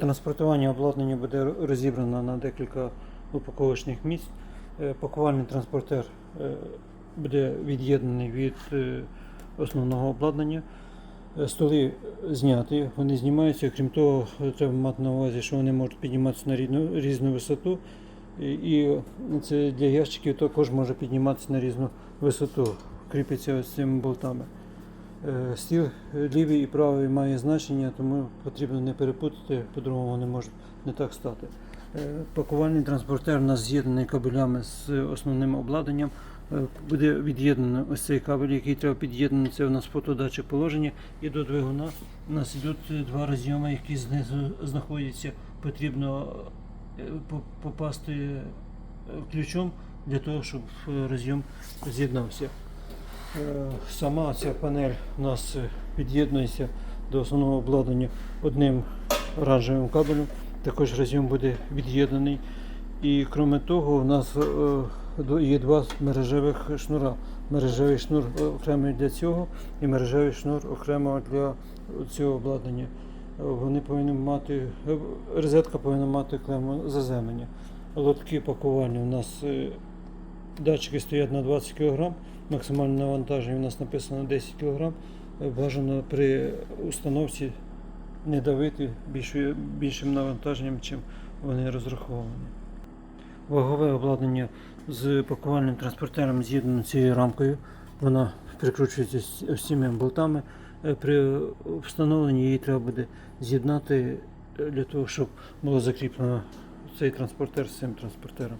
Транспортування обладнання буде розібрано на декілька упаковочних місць. Е, Пакувальний транспортер е, буде від'єднаний від е, основного обладнання. Столи зняті, вони знімаються. Крім того, треба мати на увазі, що вони можуть підніматися на різну, різну висоту. І це для ящиків також може підніматися на різну висоту, кріпиться ось цими болтами. Е, Стіл лівий і правий має значення, тому потрібно не перепутати, по-другому вони можуть не так стати. Е, Пакувальний транспортер у нас з'єднаний кабелями з основним обладнанням. Е, Буде від'єднано ось цей кабель, який треба під'єднати. Це у нас фотодатчик положення. І до двигуна у нас йдуть два розйоми, які знизу знаходяться. Потрібно попасти ключом для того, щоб розйом з'єднався. Е, Сама ця панель у нас е, під'єднується до основного обладнання одним оранжевим кабелем. Також розйом буде від'єднаний. І крім того, у нас е, є два мережевих шнура. Мережевий шнур окремий для цього і мережевий шнур окремо для цього обладнання. Вони повинні мати, розетка повинна мати клему заземлення. Лотки пакування у нас датчики стоять на 20 кг, максимальне навантаження у нас написано 10 кг. Е, Бажано при установці не давити більшим навантаженням, чим вони розраховані. Вагове обладнання з пакувальним транспортером з'єднано цією рамкою. Вона прикручується цими болтами. Е, При встановленні її треба буде з'єднати для того, щоб було закріплено цей транспортер з цим транспортером.